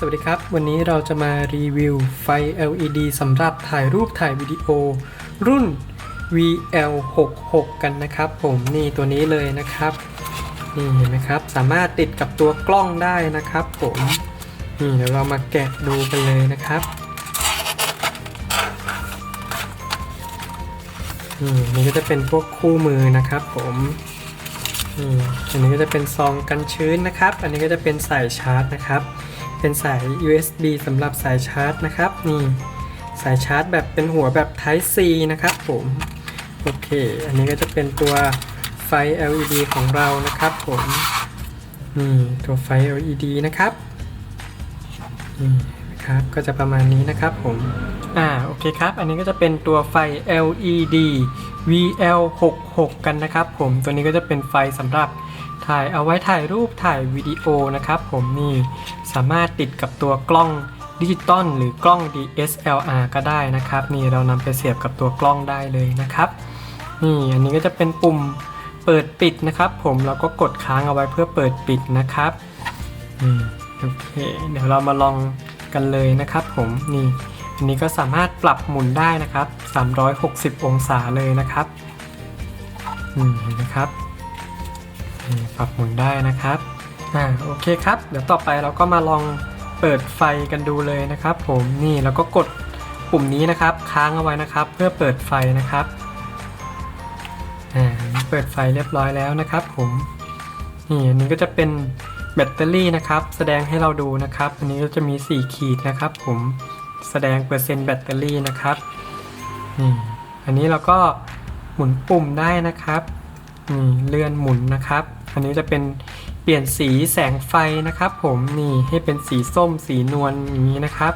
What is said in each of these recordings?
สวัสดีครับ วันนี้เราจะมารีวิวไฟ LED สำหรับถ่ายรูปถ่ายวิดีโอ รุ่น VL66 กันนะครับ ผมนี่ตัวนี้เลยนะครับ นี่เห็นไหมครับ สามารถติดกับตัวกล้องได้นะครับ ผมนี่เดี๋ยวเรามาแกะดูกันเลยนะครับนี่อันนี่ก็จะเป็นพวกคู่มือนะครับ ผมนี่อันนี้ก็จะเป็นซองกันชื้นนะครับ อันนี้ก็จะเป็นสายชาร์จนะครับ เป็นสาย USB สำหรับสายชาร์จนะครับ นี่สายชาร์จแบบเป็นหัวแบบ Type C นะครับผม โอเค อันนี้ก็จะเป็นตัวไฟ LED ของเรานะครับผมนี่ตัวไฟ LED นะครับนี่นะครับ ก็จะประมาณนี้นะครับผม อ่า โอเคครับ อันนี้ก็จะเป็นตัวไฟ LED VL66 กันนะครับผม ตัวนี้ก็จะเป็นไฟสำหรับถ่ายเอาไว้ถ่ายรูปถ่ายวิดีโอนะครับผมนี่ สามารถติดกับตัวกล้องดิจิตอลหรือกล้อง DSLR ก็ได้นะครับ นี่เรานำไปเสียบกับตัวกล้องได้เลยนะครับนี่อันนี้ก็จะเป็นปุ่มเปิดปิดนะครับ ผมเราก็กดค้างเอาไว้เพื่อเปิดปิดนะครับนี่โอเคเดี๋ยวเรามาลองกันเลยนะครับ ผมนี่อันนี้ก็สามารถปรับหมุนได้นะครับ 360 องศาเลยนะครับอืมเห็นไหมครับปรับหมุนได้นะครับ อ่าโอเคครับ เดี๋ยวต่อไปเราก็มาลองเปิดไฟกันดูเลยนะครับ ผมนี่แล้วก็กดปุ่มนี้นะครับ ค้างเอาไว้นะครับ เพื่อเปิดไฟนะครับอ่าเปิดไฟเรียบร้อยแล้วนะครับ ผมนี่อันนี้ก็จะเป็นแบตเตอรี่นะครับ แสดงให้เราดูนะครับ อันนี้ก็จะมี 4 ขีดนะครับ ผมแสดงเปอร์เซ็นต์แบตเตอรี่นะครับนี่อันนี้เราก็หมุนปุ่มได้นะครับนี่เลื่อนหมุนนะครับ อันนี้จะเป็น เปลี่ยนสีแสงไฟนะครับ ผมนี่ให้เป็นสีส้มสีนวลอย่างนี้นะครับ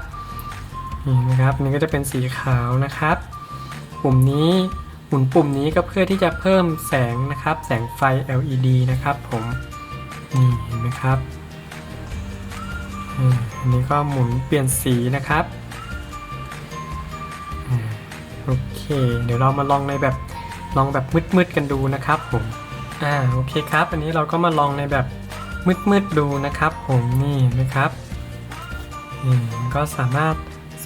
นี่นะครับนนี้ก็จะเป็นสีขาวนะครับ ปุ่มนี้หมุนปุ่มนี้ก็เพื่อที่จะเพิ่มแสงนะครับ แสงไฟ LED นะครับ ผมนี่เห็นไหมครับอันนี้ก็หมุนเปลี่ยนสีนะครับโอเค เดี๋ยวเรามาลองในแบบลองแบบมืดๆกันดูนะครับผมอ่าโอเคครับ อันนี้เราก็มาลองในแบบ มืดๆดูนะครับผมนี่นะครับนี่ก็สามารถ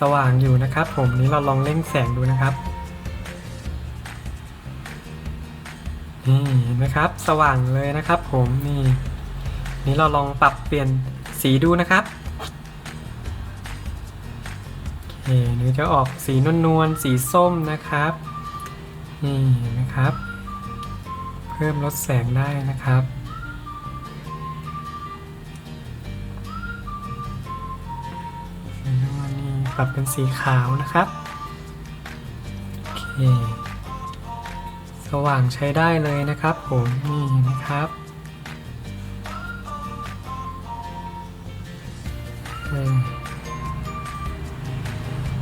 สว่างอยู่นะครับผมนี้เราลองเร่งแสงดูนะครับนี่นไหมครับสว่างเลยนะครับผมนี่นี่เราลองปรับเปลี่ยนสีดูนะครับโอเคนี่จะออกสีนวลๆสีส้มนะครับนี่นไหมครับ เพิ่มลดแสงได้นะครับ ปรับเป็นสีขาวนะครับโอเคสว่างใช้ได้เลยนะครับผมนี่นะครับ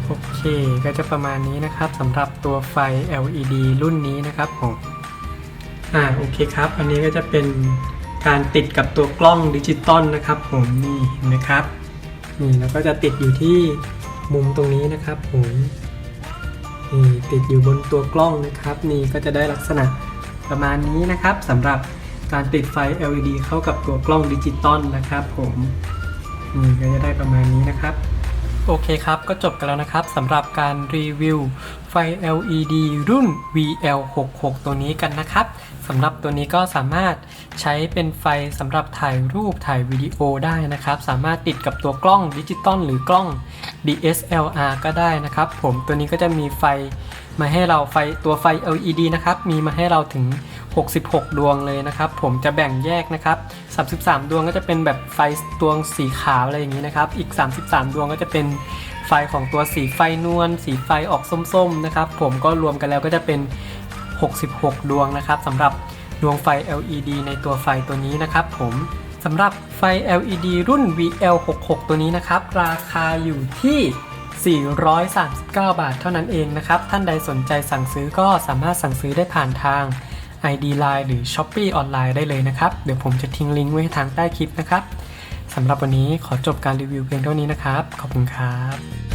โอเค ก็จะประมาณนี้นะครับสำหรับตัวไฟ LED รุ่นนี้นะครับผมอ่าโอเคครับ อันนี้ก็จะเป็นการติดกับตัวกล้องดิจิตอลนะครับผมนี่นไหมครับนี่แล้วก็จะติดอยู่ที่ มุมตรงนี้นะครับผมนี่ติดอยู่บนตัวกล้องนะครับ นี่ก็จะได้ลักษณะประมาณนี้นะครับสำหรับการติดไฟ LED เข้ากับตัวกล้องดิจิตอลนะครับ ผมนี่ก็จะได้ประมาณนี้นะครับ โอเคครับ ก็จบกันแล้วนะครับสำหรับการรีวิวไฟ LED รุ่น VL66 ตัวนี้กันนะครับสำหรับตัวนี้ก็สามารถใช้เป็นไฟสำหรับถ่ายรูปถ่ายวิดีโอได้นะครับ สามารถติดกับตัวกล้องดิจิตอลหรือกล้อง DSLR ก็ได้นะครับ ผมตัวนี้ก็จะมีไฟมาให้เราไฟตัวไฟ LED นะครับ มีมาให้เราถึง 66 ดวงเลยนะครับ ผมจะแบ่งแยกนะครับ 33 ดวงก็จะเป็นแบบไฟดวงสีขาวอะไรอย่างนี้นะครับ อีก 33 ดวงก็จะเป็นไฟของตัวสีไฟนวล สีไฟออกส้มๆนะครับ ผมก็รวมกันแล้วก็จะเป็น 66 ดวงนะครับสำหรับดวงไฟ LED ในตัวไฟตัวนี้นะครับ ผมสำหรับไฟ LED รุ่น VL66 ตัวนี้นะครับ ราคาอยู่ที่439 บาทเท่านั้นเองนะครับ ท่านใดสนใจสั่งซื้อก็สามารถสั่งซื้อได้ผ่านทาง ID Line หรือ Shopee ออนไลน์ได้เลยนะครับ เดี๋ยวผมจะทิ้งลิงก์ไว้ทางใต้คลิปนะครับสำหรับวันนี้ขอจบการรีวิวเพียงเท่านี้นะครับ ขอบคุณครับ